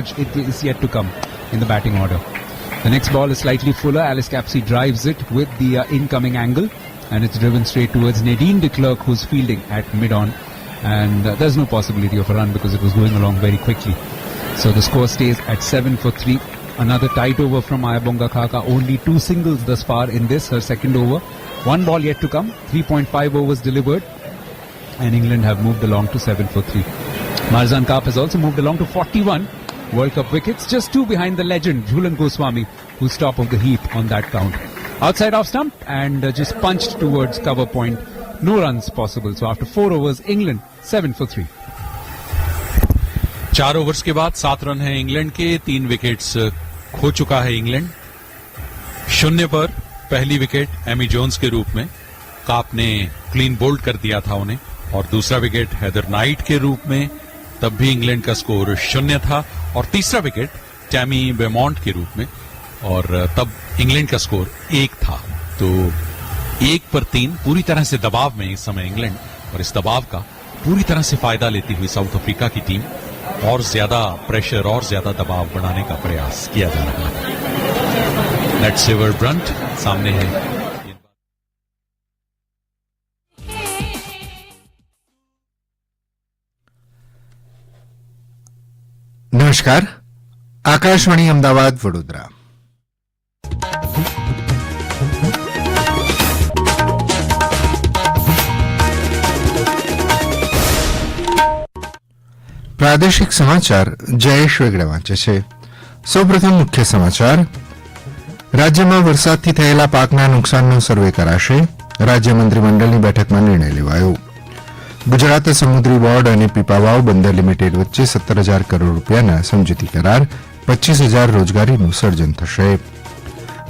it is yet to come in the batting order. The next ball is slightly fuller. Alice Capsey drives it with the uh, incoming angle and it's driven straight towards Nadine de Klerk who's fielding at mid-on and uh, there's no possibility of a run because it was going along very quickly. So the score stays at 7 for 3. Another tight over from Ayabonga Khaka. Only two singles thus far in this, her second over. One ball yet to come. 3.5 overs delivered and England have moved along to 7 for 3. Marzan Kaap has also moved along to 41 World Cup wickets, just two behind the legend Jhulan Goswami, who's top of the heap on that count. Outside off stump and uh, just punched towards cover point. No runs possible. So after four overs, England 7 for 3. चार overs के बाद सात run है England के तीन wickets खो चुका है इंग्लैंड शून्य पर पहली विकेट एमी जोन्स के रूप में काप ने क्लीन बोल्ड कर दिया था उन्हें और दूसरा विकेट हैदर नाइट के रूप में तब भी इंग्लैंड का स्कोर शून्य था और तीसरा विकेट टैमी बेमॉन्ट के रूप में, और तब इंग्लैंड का स्कोर एक था। तो एक पर तीन, पूरी तरह से दबाव में इस समय इंग्लैंड, और इस दबाव का पूरी तरह से फ़ायदा लेती हुई साउथ अफ्रीका की टीम, और ज़्यादा प्रेशर, और ज़्यादा दबाव बनाने का प्रयास किया जा रहा है। ब्रंट सामने है નમસ્કાર. આકાશવાણી અમદાવાદ, વડોદરા. પ્રાદેશિક સમાચાર જયેશ વેગડા વાંચે છે. સૌપ્રથમ મુખ્ય સમાચાર. રાજ્યમાં વરસાદથી થયેલા પાકના નુકસાનનો સર્વે કરાશે. રાજ્ય મંત્રીમંડળની બેઠકમાં નિર્ણય લેવાયો. ગુજરાત સમુદ્રી બોર્ડ અને પીપાવાવ બંદર લિમિટેડ વચ્ચે સત્તર હજાર કરોડ રૂપિયાના સમજૂતી કરાર પચ્ચીસ હજાર રોજગારીનું સર્જન થશે.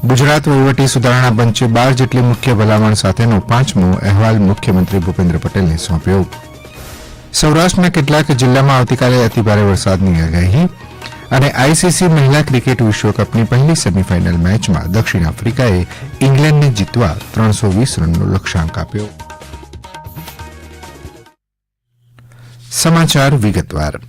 ગુજરાત વહીવટી સુધારણા પંચે બાર જેટલી મુખ્ય ભલામણ સાથેનો પાંચમો અહેવાલ મુખ્યમંત્રી ભૂપેન્દ્ર પટેલને સોંપ્યો. સૌરાષ્ટ્રના કેટલાક જિલ્લામાં આવતીકાલે અતિભારે વરસાદની આગાહી અને આઈસીસી મહિલા ક્રિકેટ વિશ્વકપની પહેલી સેમીફાઇનલ મેચમાં દક્ષિણ આફ્રિકાએ ઇંગ્લેન્ડને જીતવા ત્રણસો વીસ રનનો લક્ષ્યાંક આપ્યો. સમાચાર વિગતવાર.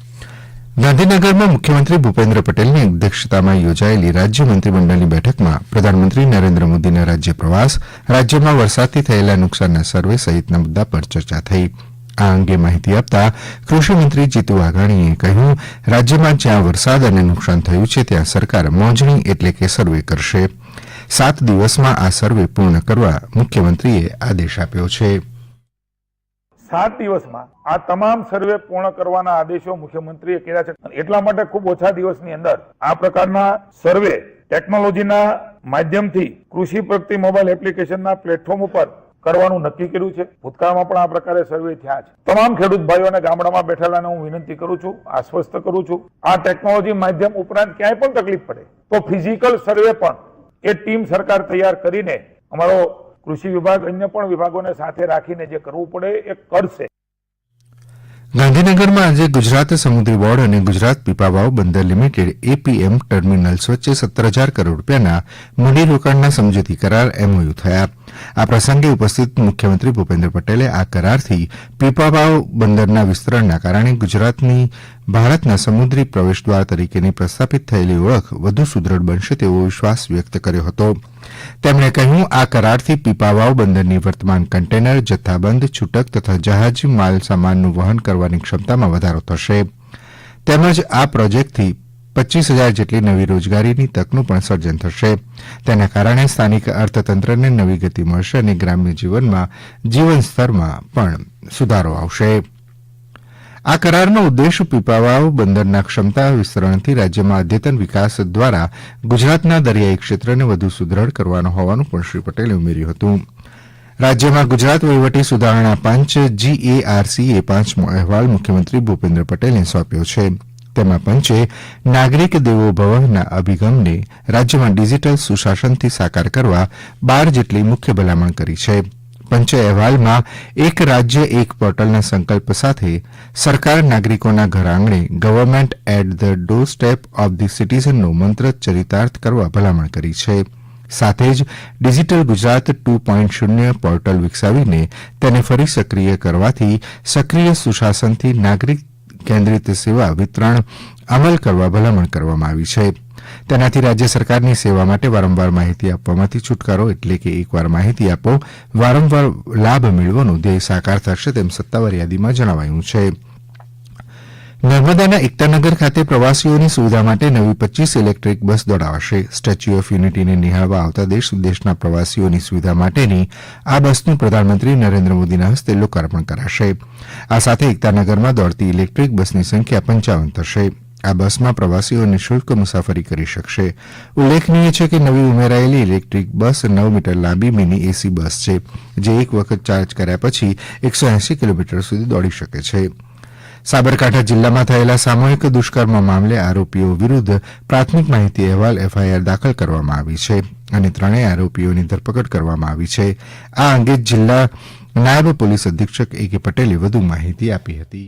ગાંધીનગરમાં મુખ્યમંત્રી ભૂપેન્દ્ર પટેલની અધ્યક્ષતામાં યોજાયેલી રાજ્ય મંત્રીમંડળની બેઠકમાં પ્રધાનમંત્રી નરેન્દ્ર મોદીના રાજ્ય પ્રવાસ, રાજ્યમાં વરસાદથી થયેલા નુકસાનના સર્વે સહિતના મુદ્દા પર ચર્ચા થઈ. આ અંગે માહિતી આપતા કૃષિમંત્રી જીતુ વાઘાણીએ કહ્યું, રાજ્યમાં જ્યાં વરસાદ અને નુકસાન થયું છે, ત્યાં સરકાર મોજણી એટલે કે સર્વે કરશે. સાત દિવસમાં આ સર્વે પૂર્ણ કરવા મુખ્યમંત્રીએ આદેશ આપ્યો છે. સાત દિવસમાં આ તમામ સર્વે પૂર્ણ કરવાના આદેશો મુખ્યમંત્રીએ કર્યા છે. એટલા માટે ખૂબ ઓછા દિવસની અંદર આ પ્રકારના સર્વે ટેકનોલોજીના માધ્યમથી કૃષિ પ્રગતિ મોબાઈલ એપ્લિકેશનના પ્લેટફોર્મ ઉપર કરવાનું નક્કી કર્યું છે. ભૂતકાળમાં પણ આ પ્રકારે સર્વે થયા છે. તમામ ખેડૂત ભાઈઓને ગામડામાં બેઠેલાને હું વિનંતી કરું છું, આશ્વસ્ત કરું છું, આ ટેકનોલોજી માધ્યમ ઉપરાંત ક્યાંય પણ તકલીફ પડે તો ફિઝિકલ સર્વે પણ એ ટીમ સરકાર તૈયાર કરીને અમારો કૃષિ વિભાગ અન્ય પણ વિભાગોને સાથે રાખીને જે કરવું પડે એ કરશે. ગાંધીનગરમાં આજે ગુજરાત સમુદ્રી બોર્ડ અને ગુજરાત પીપાવાવ બંદર લિમિટેડ એપીએમ ટર્મિનલ્સ વચ્ચે સત્તર હજાર કરોડ રૂપિયાના મૂડીરોકાણના સમજૂતી કરાર એમઓયુ થયા. આ પ્રસંગે ઉપસ્થિત મુખ્યમંત્રી ભૂપેન્દ્ર પટેલે આ કરારથી પીપાવાવ બંદરના વિસ્તરણના કારણે ગુજરાતની ભારતના સમુદ્રી પ્રવેશદ્વાર તરીકેની પ્રસ્થાપિત થયેલી ઓળખ વધુ સુદ્રઢ બનશે તેવો વિશ્વાસ વ્યક્ત કર્યો હતો. તેમણે કહ્યું, આ કરારથી પીપાવાવ બંદરની વર્તમાન કન્ટેનર, જથ્થાબંધ, છૂટક તથા જહાજ માલ સામાનનું વહન કરવાની ક્ષમતામાં વધારો થશે. તેમજ આ પ્રોજેક્ટથી પચીસ હજાર જેટલી નવી રોજગારીની તકનું પણ સર્જન થશે. તેના કારણે સ્થાનિક અર્થતંત્રને નવી ગતિ મળશે અને ગ્રામ્ય જીવનમાં જીવન સ્તરમાં પણ સુધારો આવશે. આ કરારનો ઉદ્દેશ પીપાવાવ, બંદરના ક્ષમતા, વિસ્તરણથી રાજ્યમાં અદ્યતન વિકાસ દ્વારા ગુજરાતના દરિયાઈ ક્ષેત્રને વધુ સુદ્રઢ કરવાનો હોવાનું પણ શ્રી પટેલે ઉમેર્યું હતું. રાજ્યમાં ગુજરાત વહીવટી સુધારણા પંચ જીએઆરસીએ પાંચમો અહેવાલ મુખ્યમંત્રી ભૂપેન્દ્ર પટેલને સોંપ્યો છે. તેમાં પંચે નાગરિક દેવો ભવના અભિગમને રાજ્યમાં ડિજીટલ સુશાસનથી સાકાર કરવા બાર જેટલી મુખ્ય ભલામણ કરી છે. પંચે અહેવાલમાં એક રાજ્ય, એક પોર્ટલના સંકલ્પ સાથે સરકાર નાગરિકોના ઘરઆંગણે government at the door step of the સિટીઝનનો મંત્ર ચરિતાર્થ કરવા ભલામણ કરી છે. સાથે જ ડિજીટલ ગુજરાત ટુ પોઇન્ટ શૂન્ય પોર્ટલ વિકસાવીને તેને ફરી સક્રિય કરવાથી સક્રિય સુશાસનથી નાગરિક કેન્દ્રિત સેવા વિતરણ, અમલ કરવા, ભલામણ કરવામાં આવી છે. તેનાથી રાજ્ય સરકારની સેવા માટે વારંવાર માહિતી આપવામાંથી છુટકારો એટલે કે એકવાર માહિતી આપો, વારંવાર લાભ મેળવવાનો ધ્યેય સાકાર થશે તેમ સત્તાવાર યાદીમાં જણાવાયું છે. નર્મદાના એકતાનગર ખાતે પ્રવાસીઓની સુવિધા માટે નવી પચીસ ઇલેક્ટ્રિક બસ દોડાવાશે. સ્ટેચ્યુ ઓફ યુનિટીને નિહાળવા આવતા દેશ વિદેશના પ્રવાસીઓની સુવિધા માટેની આ બસનું પ્રધાનમંત્રી નરેન્દ્ર મોદીના હસ્તે લોકાર્પણ કરાશે. આ સાથે એકતાનગરમાં દોડતી ઇલેક્ટ્રિક બસની સંખ્યા પંચાવન થશે. આ બસમાં પ્રવાસીઓ નિઃશુલ્ક મુસાફરી કરી શકશે. ઉલ્લેખનીય છે કે નવી ઉમેરાયેલી ઇલેક્ટ્રિક બસ નવ મીટર લાંબી મિની એસી બસ છે, જે એક વખત ચાર્જ કર્યા પછી એકસો એંસી કિલોમીટર સુધી દોડી શકે છે. સાબરકાંઠા જિલ્લામાં થયેલા સામૂહિક દુષ્કર્મ મામલે આરોપીઓ વિરુદ્ધ પ્રાથમિક માહિતી અહેવાલ એફઆઈઆર દાખલ કરવામાં આવી છે અને ત્રણેય આરોપીઓની ધરપકડ કરવામાં આવી છે આ અંગે જિલ્લા નાયબ પોલીસ અધિક્ષક એ કે પટેલે વધુ માહિતી આપી હતી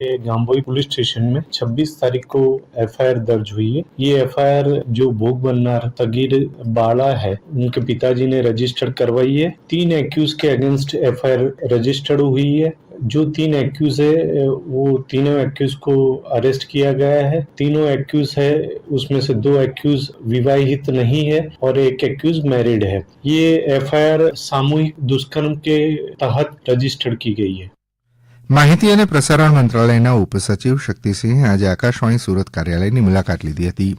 ये जाम्बोई पुलिस स्टेशन में 26 तारीख को एफआईआर दर्ज हुई है ये एफआईआर जो भोग बननार तगीर बाड़ा है उनके पिताजी ने रजिस्टर करवाई है तीन एक्यूज के अगेंस्ट एफआईआर रजिस्टर्ड हुई है जो तीन एक्यूज है वो तीनों एक्यूज को अरेस्ट किया गया है। तीनों एक्यूज है, उसमें से दो एक्यूज विवाहित नहीं है और एक एक्यूज मैरिड है। ये एफआईआर सामूहिक दुष्कर्म के तहत रजिस्टर्ड की गई है। માહિતી અને પ્રસારણ મંત્રાલયના ઉપસચિવ શક્તિસિંહે આજે આકાશવાણી સુરત કાર્યાલયની મુલાકાત લીધી હતી.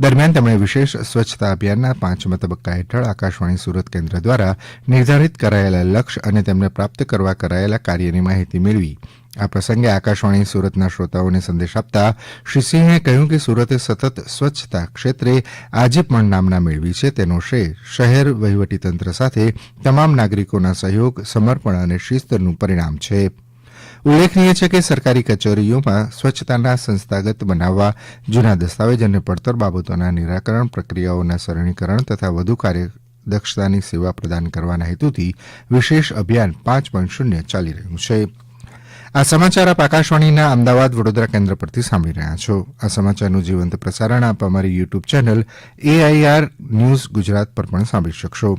દરમિયાન તેમણે વિશેષ સ્વચ્છતા અભિયાનના પાંચમા તબક્કા હેઠળ આકાશવાણી સુરત કેન્દ્ર દ્વારા નિર્ધારિત કરાયેલા લક્ષ્ય અને તેમને પ્રાપ્ત કરવા કરાયેલા કાર્યની માહિતી મેળવી. આ પ્રસંગે આકાશવાણી સુરતના શ્રોતાઓને સંદેશ આપતા શ્રી સિંહે કહ્યું કે સુરતે સતત સ્વચ્છતા ક્ષેત્રે આજે પણ નામના મેળવી છે. તેનો શ્રેય શહેર વહીવટીતંત્ર સાથે તમામ નાગરિકોના સહયોગ, સમર્પણ અને શિસ્તનું પરિણામ છે. ઉલ્લેખનીય છે કે સરકારી કચેરીઓમાં સ્વચ્છતાના સંસ્થાગત બનાવવા જૂના દસ્તાવેજ અને પડતર બાબતોના નિરાકરણ પ્રક્રિયાઓના સરળીકરણ તથા વધુ કાર્યદક્ષતાની સેવા પ્રદાન કરવાના હેતુથી વિશેષ અભિયાન પાંચ પોઈન્ટ શૂન્ય ચાલી રહ્યું છે. આ સમાચાર આપ આકાશવાણીના અમદાવાદ વડોદરા કેન્દ્ર પરથી સાંભળી રહ્યા છો. આ સમાચારનું જીવંત પ્રસારણ આપ અમારી YouTube channel AIR news Gujarat પર પણ સાંભળી શકશો.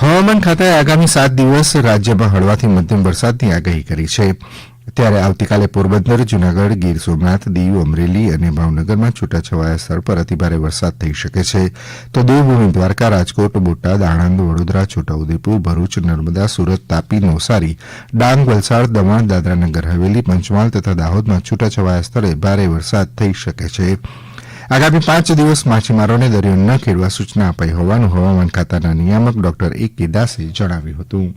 હવામાન ખાતાએ આગામી સાત દિવસ રાજ્યમાં હળવાથી મધ્યમ વરસાદની આગાહી કરી છે. ત્યારે આવતીકાલે પોરબંદર, જૂનાગઢ, ગીર સોમનાથ, દીવ, અમરેલી અને ભાવનગરમાં છૂટાછવાયા સ્થળ પર અતિભારે વરસાદ થઈ શકે છે. તો દેવભૂમિ, દ્વારકા, રાજકોટ, બોટાદ, આણંદ, વડોદરા, છોટાઉદેપુર, ભરૂચ, નર્મદા, સુરત, તાપી, નવસારી, ડાંગ, વલસાડ, દમણ દાદરાનગર હવેલી, પંચમહાલ તથા દાહોદમાં છૂટાછવાયા સ્થળે ભારે વરસાદ થઈ શકે છે. આગામી પાંચ દિવસ માછીમારોને દરિયો ન ખેડવા સૂચના અપાઈ હોવાનું હવામાન ખાતાના નિયામક ડોક્ટર એ કે દાસે જણાવ્યું હતું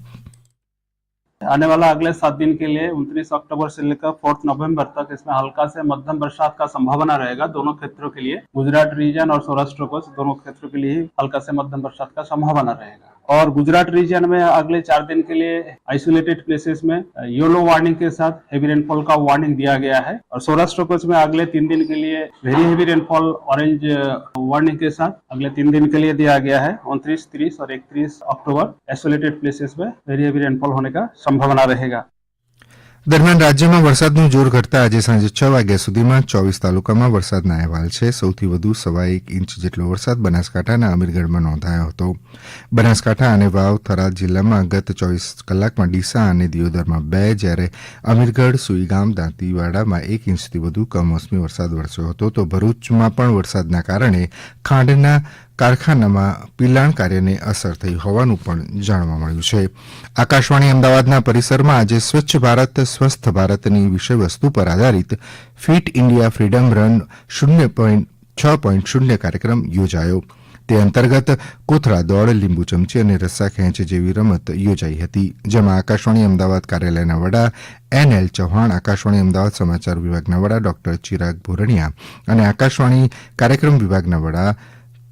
आने वाला अगले सात दिन के लिए उनतीस अक्टूबर से लेकर फोर्थ नवंबर तक इसमें हल्का से मध्यम बरसात का संभावना रहेगा दोनों क्षेत्रों के लिए गुजरात रीजन और सौराष्ट्र को दोनों क्षेत्रों के लिए ही हल्का से मध्यम बरसात का संभावना रहेगा और गुजरात रीजन में अगले चार दिन के लिए आइसोलेटेड प्लेसेस में येलो वार्निंग के साथ हेवी रेनफॉल का वार्निंग दिया गया है। और सौराष्ट्र में अगले तीन दिन के लिए very heavy rainfall orange warning के साथ अगले तीन दिन के लिए दिया गया है। उनतीस, तीस और इकतीस अक्टूबर आइसोलेटेड प्लेसेस में वेरी हेवी रेनफॉल होने का संभावना रहेगा। દરમિયાન રાજ્યમાં વરસાદનું જોર ઘટતા આજે સાંજે છ વાગ્યા સુધીમાં ચોવીસ તાલુકામાં વરસાદના અહેવાલ છે. સૌથી વધુ સવા એક ઇંચ જેટલો વરસાદ બનાસકાંઠાના અમીરગઢમાં નોંધાયો હતો. બનાસકાંઠા અને વાવ થરાદ જિલ્લામાં ગત ચોવીસ કલાકમાં ડીસા અને દિયોદરમાં બે, જ્યારે અમીરગઢ, સુઈગામ, દાંતીવાડામાં એક ઇંચથી વધુ કમોસમી વરસાદ વરસ્યો હતો. તો ભરૂચમાં પણ વરસાદના કારણે ખાંડના કારખાનામાં પિલાણ કાર્યને અસર થઈ હોવાનું પણ જાણવા મળ્યું છે. આકાશવાણી અમદાવાદના પરિસરમાં આજે સ્વચ્છ ભારત, સ્વસ્થ ભારતની વિષયવસ્તુ પર આધારિત ફિટ ઇન્ડિયા ફ્રીડમ રન શૂન્ય પોઈન્ટ છ પોઈન્ટ શૂન્ય કાર્યક્રમ યોજાયો. તે અંતર્ગત કોથળા દોડ, લીંબુ ચમચી અને રસ્સા ખેંચ જેવી રમત યોજાઈ હતી. જેમાં આકાશવાણી અમદાવાદ કાર્યાલયના વડા એન એલ ચૌહાણ, આકાશવાણી અમદાવાદ સમાચાર વિભાગના વડા ડોક્ટર ચિરાગ ભોરણિયા અને આકાશવાણી કાર્યક્રમ વિભાગના વડા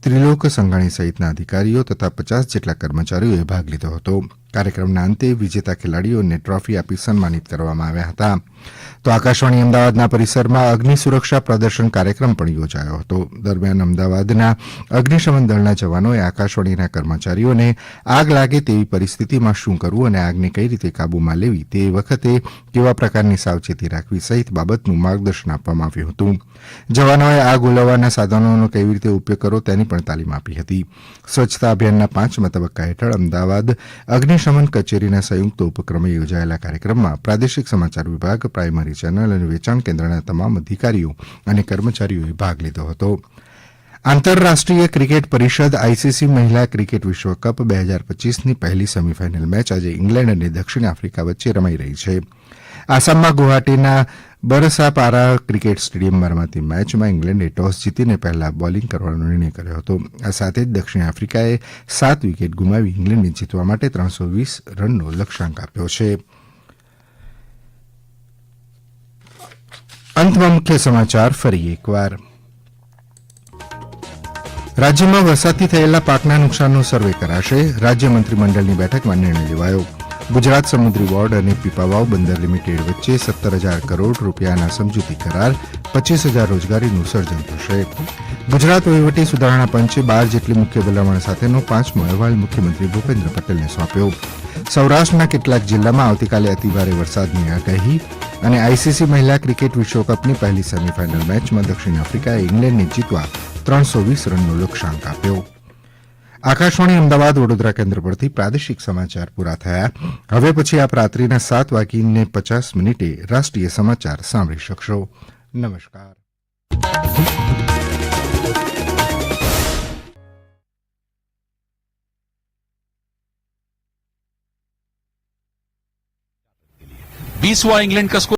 ત્રિલોક સંઘાણી સહિતના અધિકારીઓ તથા પચાસ જેટલા કર્મચારીઓએ ભાગ લીધો હતો. કાર્યક્રમના અંતે વિજેતા ખેલાડીઓને ટ્રોફી આપી સન્માનિત કરવામાં આવ્યા હતા. તો આકાશવાણી અમદાવાદના પરિસરમાં અગ્નિ સુરક્ષા પ્રદર્શન કાર્યક્રમ પણ યોજાયો હતો. દરમિયાન અમદાવાદના અગ્નિશમન દળના જવાનોએ આકાશવાણીના કર્મચારીઓને આગ લાગે તેવી પરિસ્થિતિમાં શું કરવું અને આગને કઈ રીતે કાબૂમાં લેવી તે વખતે કેવા પ્રકારની સાવચેતી રાખવી સહિત બાબતનું માર્ગદર્શન આપવામાં આવ્યું હતું. જવાનોએ આગ ઓલવવાના સાધનોનો કેવી રીતે ઉપયોગ કરવો તેની પણ તાલીમ આપી હતી. સ્વચ્છતા અભિયાનના પાંચમા તબક્કા હેઠળ અમદાવાદ અગ્નિશમન કચેરીના સંયુક્ત ઉપક્રમે યોજાયેલા કાર્યક્રમમાં પ્રાદેશિક સમાચાર વિભાગ, પ્રાઇમરી ચેનલ અને વેચાણ કેન્દ્રના તમામ અધિકારીઓ અને કર્મચારીઓએ ભાગ લીધો હતો. આંતરરાષ્ટ્રીય ક્રિકેટ પરિષદ આઈસીસી મહિલા ક્રિકેટ વિશ્વકપ બે હજાર પચીસની પહેલી સેમીફાઇનલ મેચ આજે ઇંગ્લેન્ડ અને દક્ષિણ આફ્રિકા વચ્ચે રમાઈ રહી છે. આસામમાં ગુવાહાટીના બરસાપારા ક્રિકેટ સ્ટેડિયમમાં રમાતી મેચમાં ઇંગ્લેન્ડે ટોસ જીતીને પહેલા બોલિંગ કરવાનો નિર્ણય કર્યો હતો. આ સાથે જ દક્ષિણ આફ્રિકાએ સાત વિકેટ ગુમાવી ઇંગ્લેન્ડને જીતવા માટે ત્રણસો વીસ રનનો લક્ષ્યાંક આપ્યો છે. અંતમાં મુખ્ય સમાચાર, ફરી એકવાર. રાજ્યમાં વરસાદથી થયેલા પાકના નુકસાનનો સર્વે કરાશે. રાજ્ય મંત્રીમંડળની બેઠકમાં નિર્ણય લેવાયો. ગુજરાત સમુદ્રી બોર્ડ અને પીપાવાવ બંદર લિમિટેડ વચ્ચે સત્તર હજાર કરોડ રૂપિયાના સમજૂતી કરાર, પચીસ હજાર રોજગારીનું સર્જન થશે. ગુજરાત વહીવટી સુધારણા પંચે બાર જેટલી મુખ્ય ભલામણ સાથેનો પાંચમો અહેવાલ મુખ્યમંત્રી ભૂપેન્દ્ર પટેલને સોંપ્યો. સૌરાષ્ટ્રના કેટલાક જિલ્લામાં આવતીકાલે અતિભારે વરસાદની આગાહી અને આઈસીસી મહિલા ક્રિકેટ વિશ્વકપની પહેલી સેમીફાઇનલ મેચમાં દક્ષિણ આફ્રિકાએ ઇંગ્લેન્ડને જીતવા ત્રણસો વીસ રનનો લક્ષ્યાંક આપ્યો આકાશવાણી અમદાવાદ વડોદરા કેન્દ્ર પરથી પ્રાદેશિક સમાચાર પૂરા થયા હવે પછી આપ રાત્રિના સાત વાગીને પચાસ મિનિટે રાષ્ટ્રીય સમાચાર સાંભળી શકશો નમસ્કાર बीसवा इंग्लैंड का स्कोर